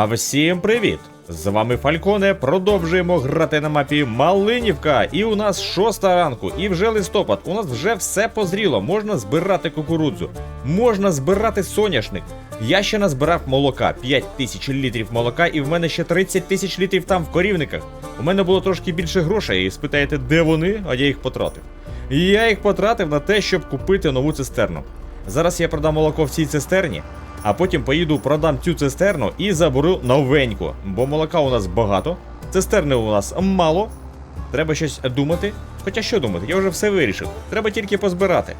А всім привіт! З вами Фальконе. Продовжуємо грати на мапі Малинівка. І у нас шоста ранку, і вже листопад. У нас вже все позріло. Можна збирати кукурудзу, можна збирати соняшник. Я ще назбирав молока, 5 тисяч літрів молока, і в мене ще 30 тисяч літрів там в корівниках. У мене було трошки більше грошей, і спитаєте, де вони, а я їх потратив. І я їх потратив на те, щоб купити нову цистерну. Зараз я продам молоко в цій цистерні, а потім поїду продам цю цистерну і заберу новеньку. Бо молока у нас багато, цистерни у нас мало. Треба щось думати. Хоча що думати, я вже все вирішив. Треба тільки позбирати.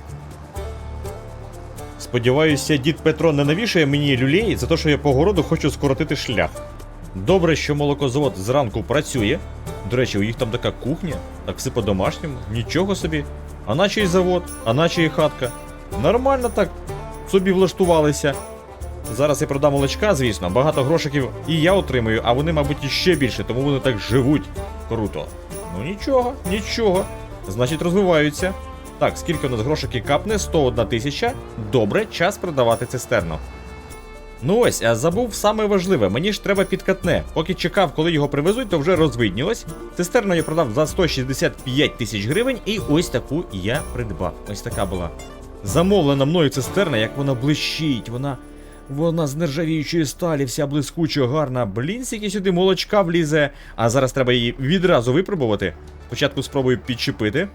Сподіваюся, дід Петро не навішає мені люлей за те, що я по городу хочу скоротити шлях. Добре, що молокозавод зранку працює. До речі, у їх там така кухня, так все по-домашньому, нічого собі. А наче й завод, а наче й хатка. Нормально так собі влаштувалися. Зараз я продам молочка, звісно, багато грошиків і я отримую, а вони, мабуть, іще більше, тому вони так живуть. Круто. Ну нічого, нічого. Значить, розвиваються. Так, скільки у нас грошики капне? 101 тисяча. Добре, час продавати цистерну. Ну ось, а забув саме важливе, мені ж треба підкатне. Поки чекав, коли його привезуть, то вже розвиднілось. Цистерну я продав за 165 тисяч гривень, і ось таку я придбав. Ось така була. Замовлена мною цистерна, як вона блищить, вона. Вона з нержавіючої сталі, вся блискуча, гарна. Блін, скільки сюди молочка влізе. А зараз треба її відразу випробувати. Спочатку спробую підчепити.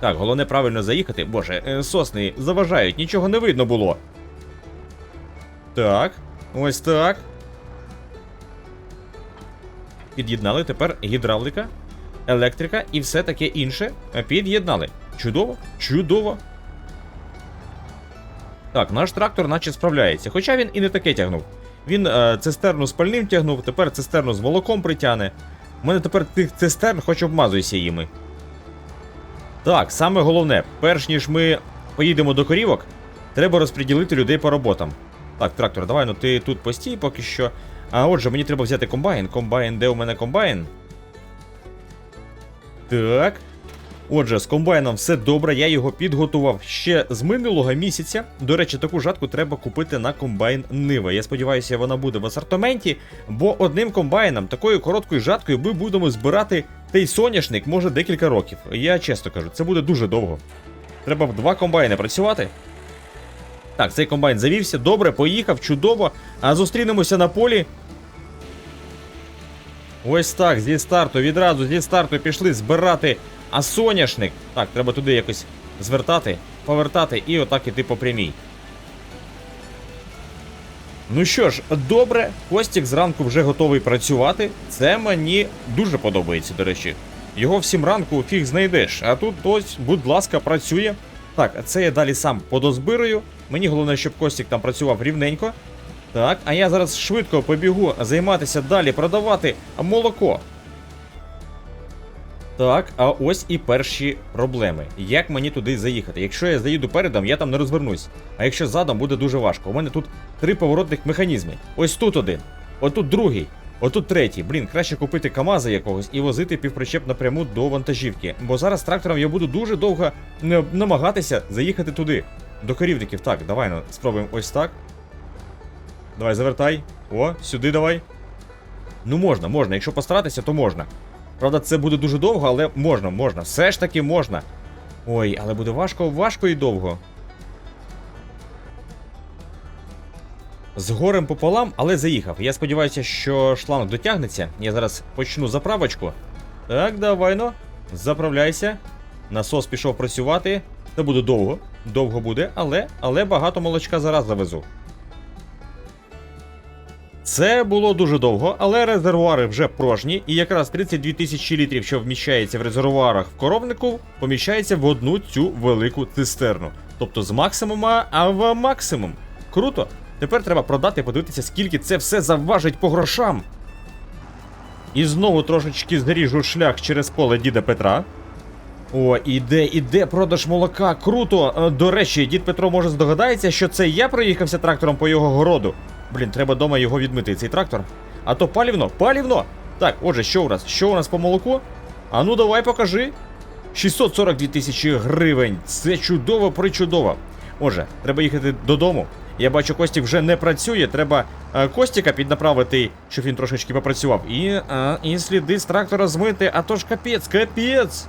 Так, головне правильно заїхати. Боже, е, сосни заважають, нічого не видно було. Так, ось так. Під'єднали тепер гідравлика, електрика і все таке інше. Під'єднали. Чудово, чудово. Так, наш трактор наче справляється. Хоча він і не таке тягнув. Він е, цистерну з пальним тягнув, тепер цистерну з молоком притягне. У мене тепер тих цистерн хоч обмазуйся їми. Так, саме головне, перш ніж ми поїдемо до корівок, треба розподілити людей по роботам. Так, трактор, давай, ну ти тут постій поки що. А отже, мені треба взяти комбайн. Комбайн, де у мене комбайн? Так. Отже, з комбайном все добре, я його підготував ще з минулого місяця. До речі, таку жатку треба купити на комбайн Нива. Я сподіваюся, вона буде в асортименті, бо одним комбайном, такою короткою жаткою, ми будемо збирати той соняшник, може декілька років. Я чесно кажу, це буде дуже довго. Треба в два комбайни працювати. Так, цей комбайн завівся, добре, поїхав, чудово. А зустрінемося на полі. Ось так, зі старту, відразу зі старту пішли збирати. А соняшник. Так, треба туди якось звертати, повертати і отак іти по прямій. Ну що ж, добре, Костік зранку вже готовий працювати. Це мені дуже подобається, до речі. Його в сім ранку фіг знайдеш. А тут ось, будь ласка, працює. Так, це я далі сам подозбирую. Мені головне, щоб Костік там працював рівненько. Так, а я зараз швидко побігу займатися далі, продавати молоко. Так, а ось і перші проблеми. Як мені туди заїхати? Якщо я заїду передом, я там не розвернусь. А якщо задом буде дуже важко. У мене тут три поворотних механізми. Ось тут один, отут другий, отут третій. Блін, краще купити КАМАЗа якогось і возити півпричеп напряму до вантажівки. Бо зараз трактором я буду дуже довго намагатися заїхати туди. До корівників. Так, давай ну, спробуємо ось так. Давай, завертай. О, сюди давай. Ну можна, можна. Якщо постаратися, то можна. Правда, це буде дуже довго, але можна, можна. Все ж таки можна. Ой, але буде важко, важко і довго. З горем пополам, але заїхав. Я сподіваюся, що шланг дотягнеться. Я зараз почну заправочку. Так, давай ну. Заправляйся. Насос пішов працювати. Це буде довго. Довго буде, але, але багато молочка зараз завезу. Це було дуже довго, але резервуари вже порожні, і якраз 32 тисячі літрів, що вміщається в резервуарах в коровнику, поміщається в одну цю велику цистерну. Тобто з максимума, а в максимум. Круто. Тепер треба продати і подивитися, скільки це все заважить по грошам. І знову трошечки зріжу шлях через поле діда Петра. О, іде, іде продаж молока. Круто. Е, До речі, дід Петро може здогадається, що це я проїхався трактором по його городу. Блін, треба дома його відмити, цей трактор. А то палівно, палівно! Так, отже, що у нас? Що у нас по молоку? А ну давай покажи. 642 тисячі гривень. Це чудово, причудово. Отже, треба їхати додому. Я бачу, Костік вже не працює. Треба е, Костіка піднаправити, щоб він трошечки попрацював. І, е, і сліди з трактора змити, а то ж капець, капець.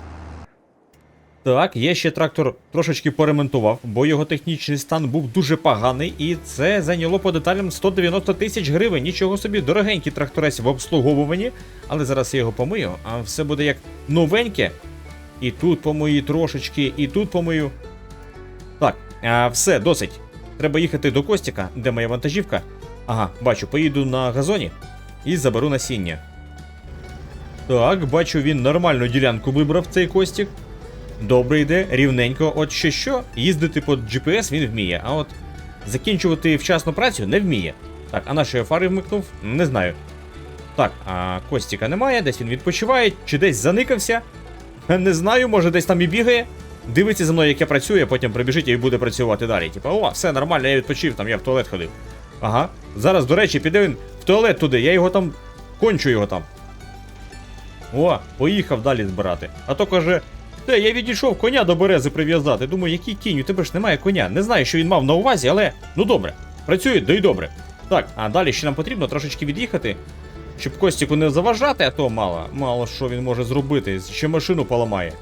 Так, я ще трактор трошечки поремонтував, бо його технічний стан був дуже поганий, і це зайняло по деталям 190 тисяч гривень. Нічого собі, дорогенький тракторець в обслуговуванні, але зараз я його помию, а все буде як новеньке. І тут помию трошечки, і тут помию. Так, а, все, досить. Треба їхати до Костіка, де моя вантажівка. Ага, бачу, поїду на газоні і заберу насіння. Так, бачу, він нормальну ділянку вибрав цей Костік. Добре йде, рівненько. От що що, їздити по GPS він вміє, а от закінчувати вчасну працю не вміє. Так, а на що я фари вмикнув? Не знаю. Так, а Костіка немає, десь він відпочиває, чи десь заникався. Не знаю, може десь там і бігає. Дивиться за мною, як я працюю, а потім прибіжить і буде працювати далі. Типа, о, все нормально, я відпочив, там я в туалет ходив. Ага. Зараз, до речі, піде він в туалет туди, я його там кончу його там. О, поїхав далі збирати. А то каже, те, я відійшов коня до берези прив'язати. Думаю, який кінь, у тебе ж немає коня. Не знаю, що він мав на увазі, але ну добре. Працює, да й добре. Так, а далі ще нам потрібно трошечки від'їхати, щоб Костіку не заважати, а то мало, мало що він може зробити, ще машину поламає.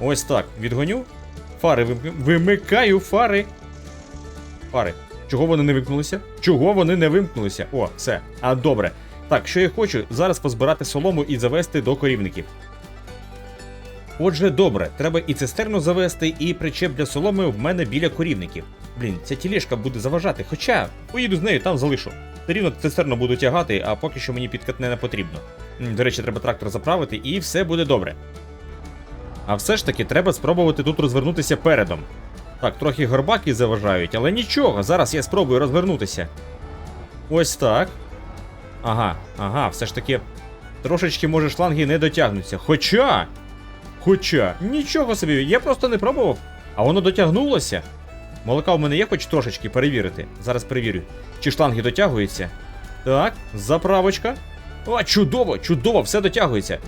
Ось так, відгоню. Фари вим- вимикаю, фари. Фари. Чого вони не вимкнулися? Чого вони не вимкнулися? О, все. А добре. Так, що я хочу? Зараз позбирати солому і завести до корівників. Отже, добре, треба і цистерну завести, і причеп для соломи в мене біля корівників. Блін, ця тілешка буде заважати, хоча поїду з нею, там залишу. Рівно цистерну буду тягати, а поки що мені підкатне не потрібно. До речі, треба трактор заправити, і все буде добре. А все ж таки треба спробувати тут розвернутися передом. Так, трохи горбаки заважають, але нічого, зараз я спробую розвернутися. Ось так. Ага, ага, все ж таки. Трошечки, може, шланги не дотягнуться. Хоча. Хоча, нічого собі, я просто не пробував, а воно дотягнулося. Молока у мене є хоч трошечки перевірити. Зараз перевірю, чи шланги дотягуються. Так, заправочка. О, чудово, чудово, все дотягується.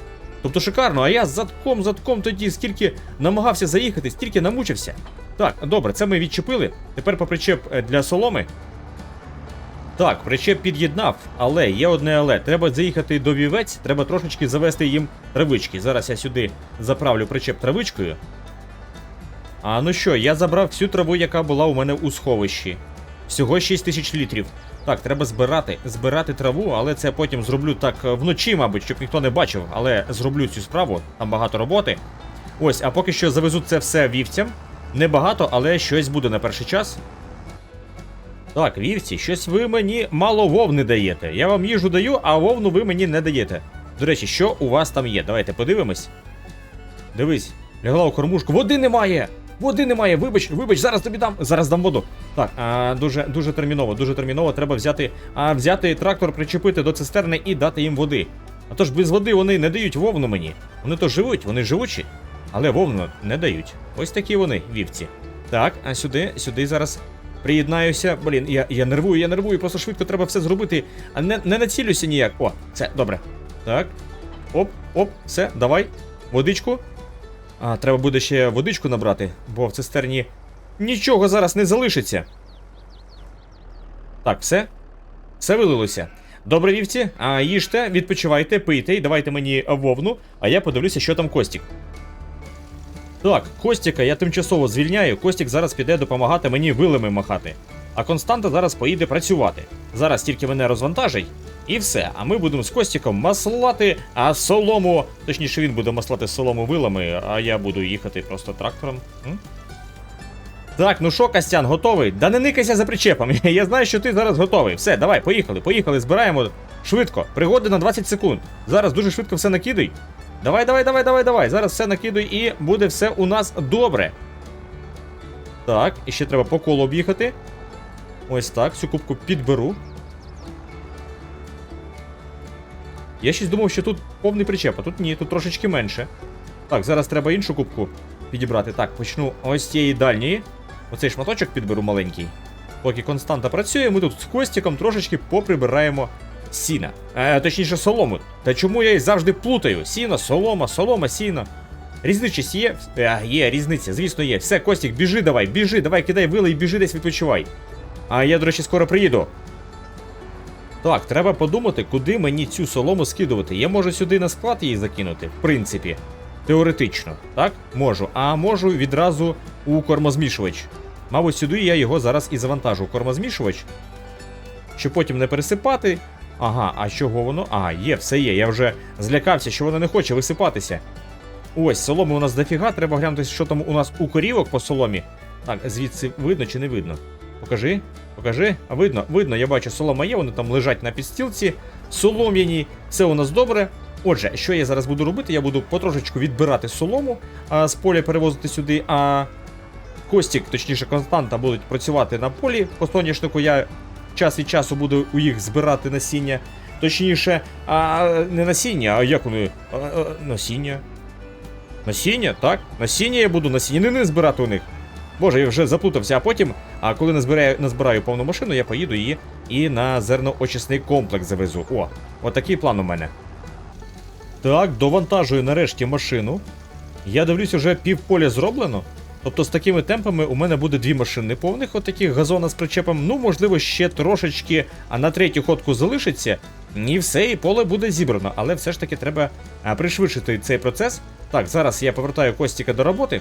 Тобто шикарно, а я задком, задком тоді стільки намагався заїхати, стільки намучився. Так, добре, це ми відчепили. Тепер по причеп е, для соломи. Так, причеп під'єднав, але є одне але. Треба заїхати до вівець, треба трошечки завести їм травички. Зараз я сюди заправлю причеп травичкою. А ну що, я забрав всю траву, яка була у мене у сховищі. Всього 6 тисяч літрів. Так, треба збирати, збирати траву, але це потім зроблю так е, вночі, мабуть, щоб ніхто не бачив, але зроблю цю справу, там багато роботи. Ось, а поки що завезу це все вівцям. Небагато, але щось буде на перший час. Так, вівці, щось ви мені мало вовни даєте. Я вам їжу даю, а вовну ви мені не даєте. До речі, що у вас там є? Давайте подивимось. Дивись, лягла у кормушку. Води немає! Води немає! Вибач, вибач, зараз тобі дам. Зараз дам воду. Так, а, дуже дуже терміново, дуже терміново. Треба взяти, а, взяти трактор, причепити до цистерни і дати їм води. А то ж без води вони не дають вовну мені. Вони то живуть, вони живучі, але вовну не дають. Ось такі вони, вівці. Так, а сюди, сюди зараз приєднаюся. Блін, я, я нервую, я нервую, просто швидко треба все зробити, а не, не націлюся ніяк. О, все, добре. Так. Оп, оп, все, давай. Водичку. А, треба буде ще водичку набрати, бо в цистерні нічого зараз не залишиться. Так, все. Все вилилося. Добре, вівці, а їжте, відпочивайте, пийте і давайте мені вовну, а я подивлюся, що там Костік. Так, Костіка я тимчасово звільняю. Костік зараз піде допомагати мені вилами махати. А Константа зараз поїде працювати. Зараз тільки мене розвантажить, і все. А ми будемо з Костіком маслати, а солому. Точніше, він буде маслати солому вилами, а я буду їхати просто трактором. М? Так, ну що, Костян, готовий? Да не никайся за причепом. Я знаю, що ти зараз готовий. Все, давай, поїхали, поїхали, збираємо швидко. Пригоди на 20 секунд. Зараз дуже швидко все накидай. Давай, давай, давай, давай, давай. Зараз все накидуй і буде все у нас добре. Так, і ще треба по колу об'їхати. Ось так, цю кубку підберу. Я щось думав, що тут повний причеп, а тут ні, тут трошечки менше. Так, зараз треба іншу кубку підібрати. Так, почну ось цієї дальньої. Оцей шматочок підберу маленький. Поки константа працює, ми тут з Костіком трошечки поприбираємо сіна. Е, точніше, солому. Та чому я їх завжди плутаю? Сіна, солома, солома, сіна. Різничість є? Е, є, різниця, звісно, є. Все, Костік, біжи давай, біжи, давай, кидай вили і біжи десь відпочивай. А я, до речі, скоро приїду. Так, треба подумати, куди мені цю солому скидувати. Я можу сюди на склад її закинути, в принципі. Теоретично, так? Можу. А можу відразу у кормозмішувач. Мабуть, сюди я його зараз і завантажу. Кормозмішувач. Щоб потім не пересипати. Ага, а чого воно? Ага, є, все є. Я вже злякався, що воно не хоче висипатися. Ось, соломи у нас дофіга, треба глянути, що там у нас у корівок по соломі. Так, звідси видно чи не видно? Покажи, покажи. А видно, видно, я бачу, солома є, вони там лежать на підстілці, солом'яні, все у нас добре. Отже, що я зараз буду робити? Я буду потрошечку відбирати солому, а з поля перевозити сюди, а Костік, точніше, Константа, будуть працювати на полі. По соняшнику я час від часу буду у їх збирати насіння. Точніше, а не насіння, а як вони? А, а, насіння. Насіння, так? Насіння я буду насіннини збирати у них. Боже, я вже заплутався, а потім, а коли назбираю, назбираю повну машину, я поїду її і на зерноочисний комплекс завезу. О, отакий план у мене. Так, довантажую нарешті машину. Я дивлюсь, уже півполя зроблено. Тобто з такими темпами у мене буде дві машини повних, отаких газона з причепом. Ну, можливо, ще трошечки, а на третю ходку залишиться. І все, і поле буде зібрано. Але все ж таки треба пришвидшити цей процес. Так, зараз я повертаю Костіка до роботи.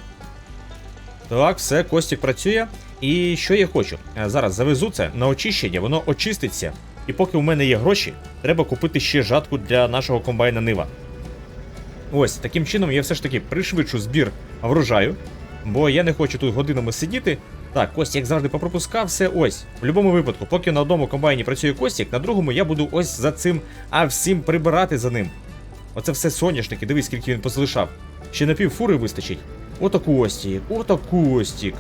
Так, все, Костік працює. І що я хочу? Зараз завезу це на очищення, воно очиститься. І поки у мене є гроші, треба купити ще жатку для нашого комбайна Нива. Ось, таким чином я все ж таки пришвидшу збір врожаю, бо я не хочу тут годинами сидіти. Так, Костік, як завжди, попропускав все. Ось. В будь-якому випадку, поки на одному комбайні працює Костік, на другому я буду ось за цим, а всім прибирати за ним. Оце все соняшники, дивись, скільки він позалишав. Ще на пів фури вистачить. Ото Костік, ото Костік.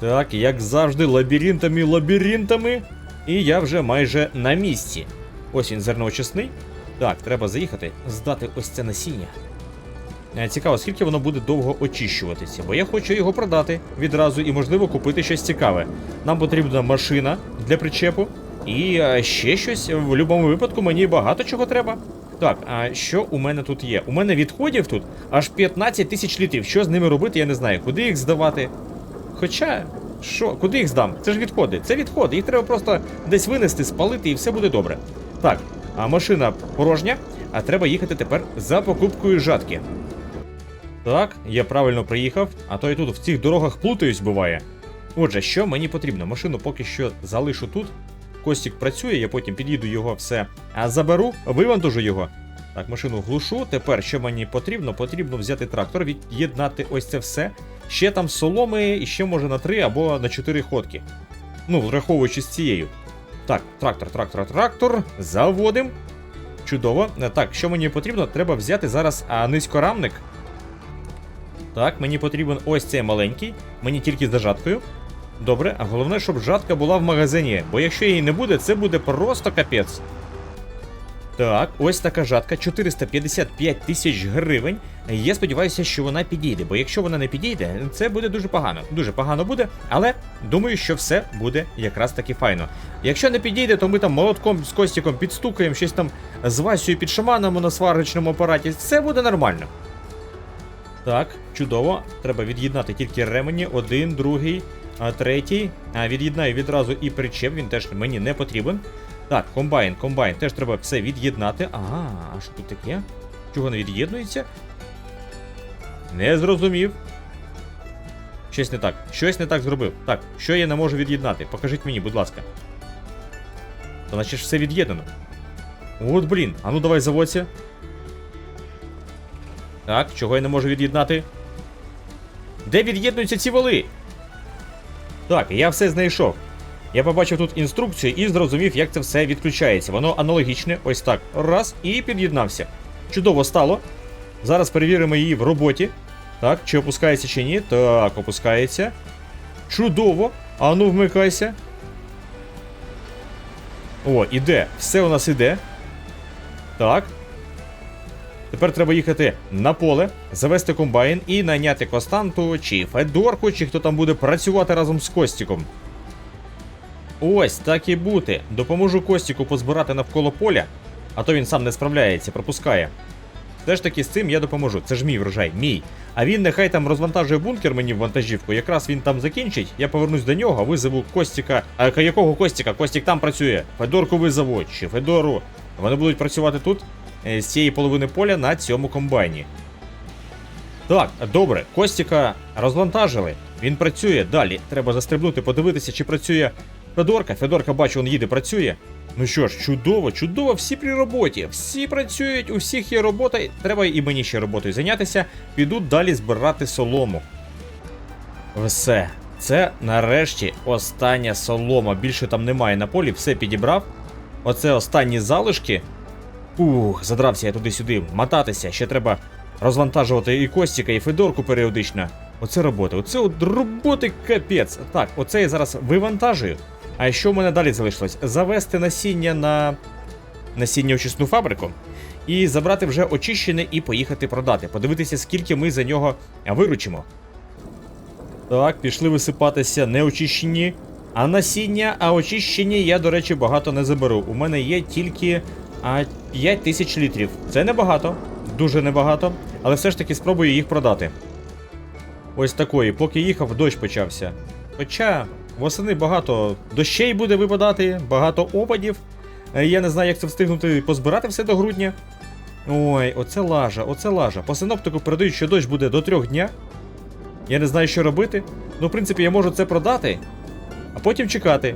Так, як завжди, лабіринтами, лабіринтами. І я вже майже на місці. Ось він зерноочисний. Так, треба заїхати, здати ось це насіння. Е, Цікаво, скільки воно буде довго очищуватися, бо я хочу його продати відразу і, можливо, купити щось цікаве. Нам потрібна машина для причепу і е, ще щось. В будь-якому випадку мені багато чого треба. Так, а що у мене тут є? У мене відходів тут аж 15 тисяч літрів. Що з ними робити, я не знаю. Куди їх здавати? Хоча, що, куди їх здам? Це ж відходи. Це відходи. Їх треба просто десь винести, спалити і все буде добре. Так, а машина порожня, а треба їхати тепер за покупкою жатки. Так, я правильно приїхав, а то я тут в цих дорогах плутаюсь буває. Отже, що мені потрібно? Машину поки що залишу тут. Костік працює, я потім під'їду його все. Заберу, вивантажу його. Так, машину глушу. Тепер що мені потрібно? Потрібно взяти трактор, від'єднати ось це все. Ще там соломи, і ще може на 3 або на 4 ходки. Ну, враховуючи з цією. Так, трактор, трактор, трактор. Заводим. Чудово. Так, що мені потрібно? Треба взяти зараз а, низькорамник. Так, мені потрібен ось цей маленький. Мені тільки з зажаткою. Добре, а головне, щоб жатка була в магазині, бо якщо її не буде, це буде просто капець. Так, ось така жатка, 455 тисяч гривень. Я сподіваюся, що вона підійде, бо якщо вона не підійде, це буде дуже погано. Дуже погано буде, але думаю, що все буде якраз таки файно. Якщо не підійде, то ми там молотком з Костіком підстукаємо, щось там з Васею під шаманом на сварочному апараті. Все буде нормально. Так, чудово. Треба від'єднати тільки ремені. Один, другий, третій. Від'єднаю відразу і причеп, він теж мені не потрібен. Так, комбайн, комбайн, теж треба все від'єднати. Ага, а що тут таке? Чого не від'єднується? Не зрозумів. Щось не так. Щось не так зробив. Так, що я не можу від'єднати? Покажіть мені, будь ласка. Та наче ж все від'єднано. От блін, а ну давай заводься. Так, чого я не можу від'єднати? Де від'єднуються ці воли? Так, я все знайшов. Я побачив тут інструкцію і зрозумів, як це все відключається. Воно аналогічне, ось так. Раз, і під'єднався. Чудово стало. Зараз перевіримо її в роботі. Так, чи опускається, чи ні. Так, опускається. Чудово. А ну вмикайся. О, іде. Все у нас іде. Так. Тепер треба їхати на поле, завести комбайн і найняти Костанту чи Федорку, чи хто там буде працювати разом з Костіком. Ось так і бути. Допоможу Костіку позбирати навколо поля, а то він сам не справляється, пропускає. Все ж таки з цим я допоможу. Це ж мій врожай, мій. А він нехай там розвантажує бункер мені в вантажівку. Якраз він там закінчить. Я повернусь до нього, визову Костіка. А якого Костіка? Костік там працює. Федорку визову чи Федору. Вони будуть працювати тут з цієї половини поля на цьому комбайні. Так, добре, Костіка розвантажили. Він працює. Далі треба застрибнути, подивитися, чи працює Федорка. Федорка, бачу, він їде, працює. Ну що ж, чудово, чудово, всі при роботі. Всі працюють, у всіх є робота. Треба і мені ще роботою зайнятися. Піду далі збирати солому. Все. Це нарешті остання солома. Більше там немає на полі, все підібрав. Оце останні залишки. Ух, задрався я туди-сюди, мотатися. Ще треба розвантажувати і Костіка, і Федорку періодично. Оце робота. Оце от роботи капець. Так, оце я зараз вивантажую. А що в мене далі залишилось? Завести насіння на насіння очисну фабрику і забрати вже очищене і поїхати продати. Подивитися, скільки ми за нього виручимо. Так, пішли висипатися неочищені. А насіння, а очищені я, до речі, багато не заберу. У мене є тільки а, 5 тисяч літрів. Це небагато, дуже небагато, але все ж таки спробую їх продати. Ось такої, поки їхав, дощ почався. Хоча восени багато дощей буде випадати, багато опадів. Е, Я не знаю, як це встигнути позбирати все до грудня. Ой, оце лажа, оце лажа. По синоптику передають, що дощ буде до трьох дня. Я не знаю, що робити. Ну, в принципі, я можу це продати, а потім чекати.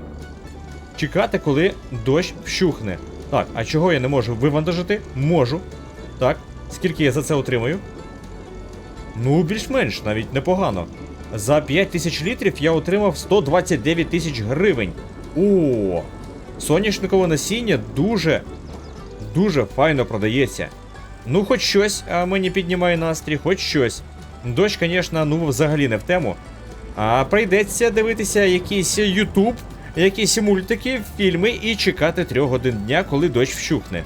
Чекати, коли дощ вщухне. Так, а чого я не можу вивантажити? Можу. Так, скільки я за це отримаю? Ну, більш-менш, навіть непогано. За 5 тисяч літрів я отримав 129 тисяч гривень. О, соняшникове насіння дуже, дуже файно продається. Ну, хоч щось а мені піднімає настрій, хоч щось. Дощ, звісно, ну взагалі не в тему. А прийдеться дивитися якийсь Ютуб, якісь мультики, фільми і чекати трьох годин дня, коли дощ вщухне.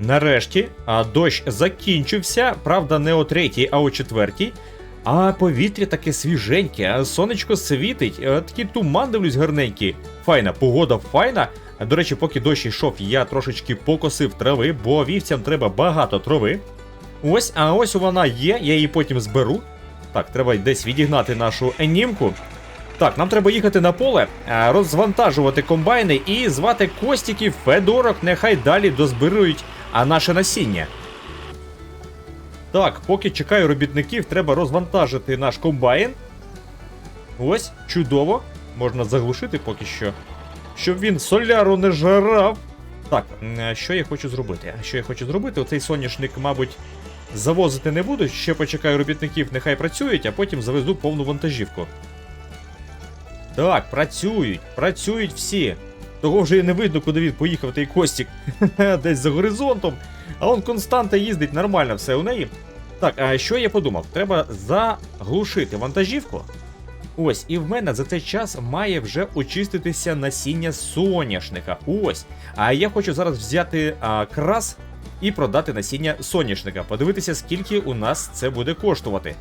Нарешті, а дощ закінчився, правда, не о третій, а о четвертій. А повітря таке свіженьке, сонечко світить, а такий туман дивлюсь гарненький. Файна, погода файна. До речі, поки дощ йшов, я трошечки покосив трави, бо вівцям треба багато трави. Ось, а ось вона є, я її потім зберу. Так, треба десь відігнати нашу енімку. Так, нам треба їхати на поле, розвантажувати комбайни і звати Костіків, Федорок, нехай далі дозбирують а наше насіння. Так, поки чекаю робітників, треба розвантажити наш комбайн. Ось, чудово. Можна заглушити поки що. Щоб він соляру не жарав. Так, е, що я хочу зробити? Що я хочу зробити? Оцей соняшник, мабуть, завозити не буду. Ще почекаю робітників, нехай працюють, а потім завезу повну вантажівку. Так, працюють, працюють всі. Того вже і не видно, куди він поїхав той Костік. Десь за горизонтом. А он константа їздить нормально все у неї. Так, а що я подумав? Треба заглушити вантажівку. Ось, і в мене за цей час має вже очиститися насіння соняшника. Ось. А я хочу зараз взяти а, крас і продати насіння соняшника. Подивитися, скільки у нас це буде коштувати.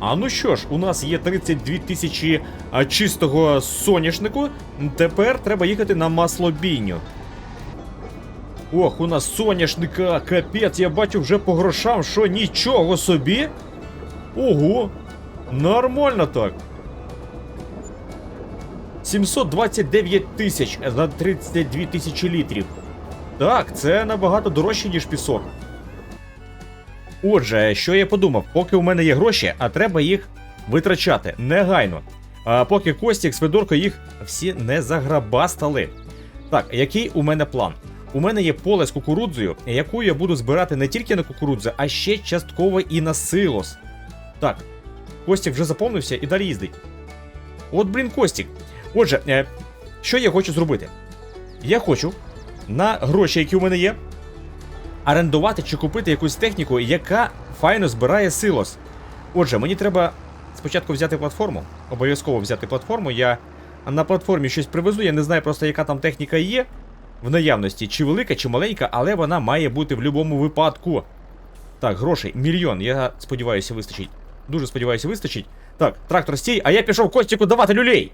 А ну що ж, у нас є 32 тисячі чистого соняшнику. Тепер треба їхати на маслобійню. Ох, у нас соняшника, капець, я бачу вже по грошам, що нічого собі. Ого, нормально так. 729 тисяч за 32 тисячі літрів. Так, це набагато дорожче, ніж пісок. Отже, що я подумав, поки у мене є гроші, а треба їх витрачати негайно. А поки Костік з Федоркою їх всі не заграбастали. Так, який у мене план? У мене є поле з кукурудзою, яку я буду збирати не тільки на кукурудзу, а ще частково і на силос. Так, Костік вже заповнився і далі їздить. От, блін, Костік. Отже, е, що я хочу зробити? Я хочу на гроші, які у мене є, орендувати чи купити якусь техніку, яка файно збирає силос. Отже, мені треба спочатку взяти платформу. Обов'язково взяти платформу. Я на платформі щось привезу, я не знаю просто, яка там техніка є в наявності, чи велика, чи маленька, але вона має бути в будь-якому випадку. Так, грошей, мільйон. Я сподіваюся, вистачить. Дуже сподіваюся, вистачить. Так, трактор стій, а я пішов Костіку давати люлей.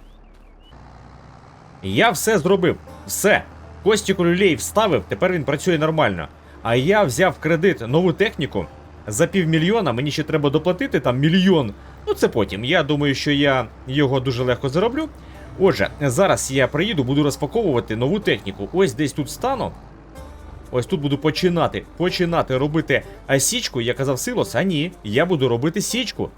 Я все зробив. Все. Костіку люлей вставив, тепер він працює нормально. А я взяв кредит нову техніку за півмільйона, мені ще треба доплатити там мільйон. Ну це потім. Я думаю, що я його дуже легко зароблю. Отже, зараз я приїду, буду розпаковувати нову техніку. Ось десь тут стану. Ось тут буду починати починати робити січку. Я казав силос, а ні, я буду робити січку.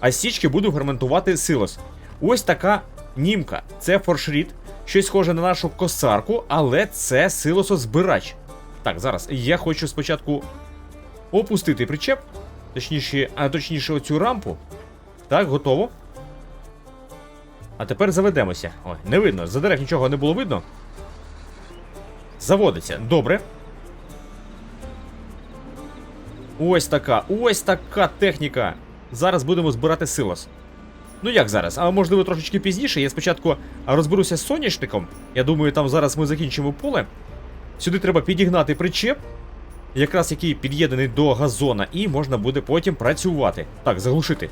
А січки буду ферментувати силос. Ось така німка. Це форшріт. Щось схоже на нашу косарку, але це силосозбирач. Так, зараз я хочу спочатку опустити причеп, точніше, а точніше оцю рампу. Так, готово. А тепер заведемося. Ой, не видно, за дерев нічого не було видно. Заводиться. Добре. Ось така, ось така техніка. Зараз будемо збирати силос. Ну як зараз? А можливо трошечки пізніше. Я спочатку розберуся з соняшником. Я думаю, там зараз ми закінчимо поле. Сюди треба підігнати причеп, якраз який під'єднаний до газона, і можна буде потім працювати. Так, заглушити.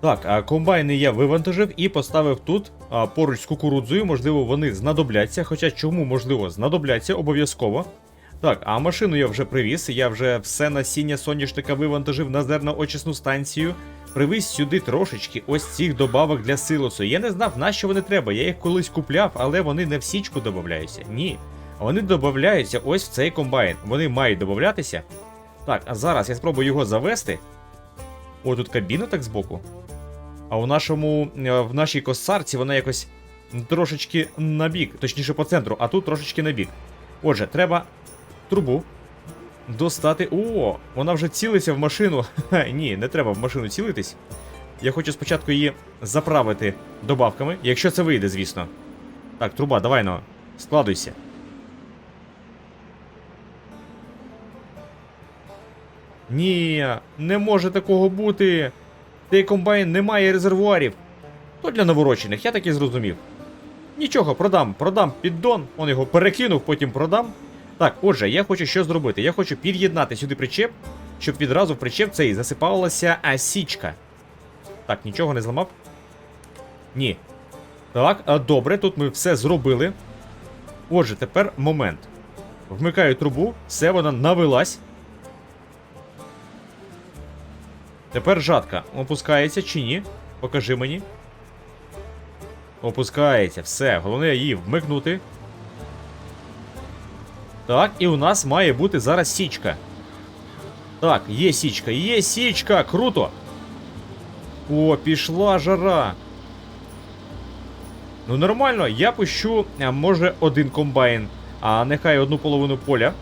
Так, а комбайни я вивантажив і поставив тут а, поруч з кукурудзою. Можливо, вони знадобляться. Хоча чому, можливо, знадобляться обов'язково. Так, а машину я вже привіз. Я вже все насіння соняшника вивантажив на зерноочисну станцію. Привіз сюди трошечки ось цих добавок для силосу. Я не знав, на що вони треба. Я їх колись купляв, але вони не в січку додаються. Ні. Вони додаються ось в цей комбайн. Вони мають додатися. Так, а зараз я спробую його завести. О, тут кабіна так збоку. А у нашому, е, в нашій косарці вона якось трошечки на бік, точніше по центру, а тут трошечки на бік. Отже, треба трубу достати. О, вона вже цілиться в машину. Ха, ні, не треба в машину цілитись. Я хочу спочатку її заправити добавками, якщо це вийде, звісно. Так, труба, давай ну, складуйся. Ні, не може такого бути. Цей комбайн не має резервуарів. То для наворочених, я так і зрозумів. Нічого, продам, продам піддон, он його перекинув, потім продам. Так, отже, я хочу що зробити. Я хочу під'єднати сюди причеп, щоб відразу в причеп цей засипалася січка. Так, нічого не зламав? Ні. Так, добре, тут ми все зробили. Отже, тепер момент. Вмикаю трубу, все, вона навелась. Тепер жатка. Опускається чи ні? Покажи мені. Опускається, все. Головне її вмикнути. Так, і у нас має бути зараз січка. Так, є січка, є січка! Круто! О, пішла жара. Ну, нормально, я пущу, може, один комбайн, а нехай одну половину поля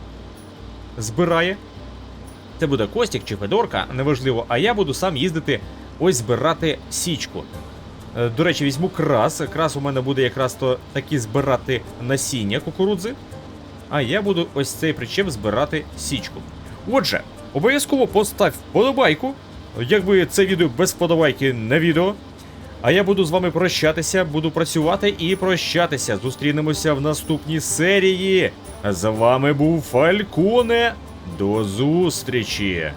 збирає. Це буде Костік чи Федорка, неважливо, а я буду сам їздити ось збирати січку. Е, До речі, візьму крас. Крас у мене буде якраз то таки збирати насіння кукурудзи. А я буду ось цей причеп збирати січку. Отже, обов'язково постав вподобайку. Якби це відео без вподобайки не відео. А я буду з вами прощатися, буду працювати і прощатися. Зустрінемося в наступній серії. З вами був Фальконе. До зустрічі!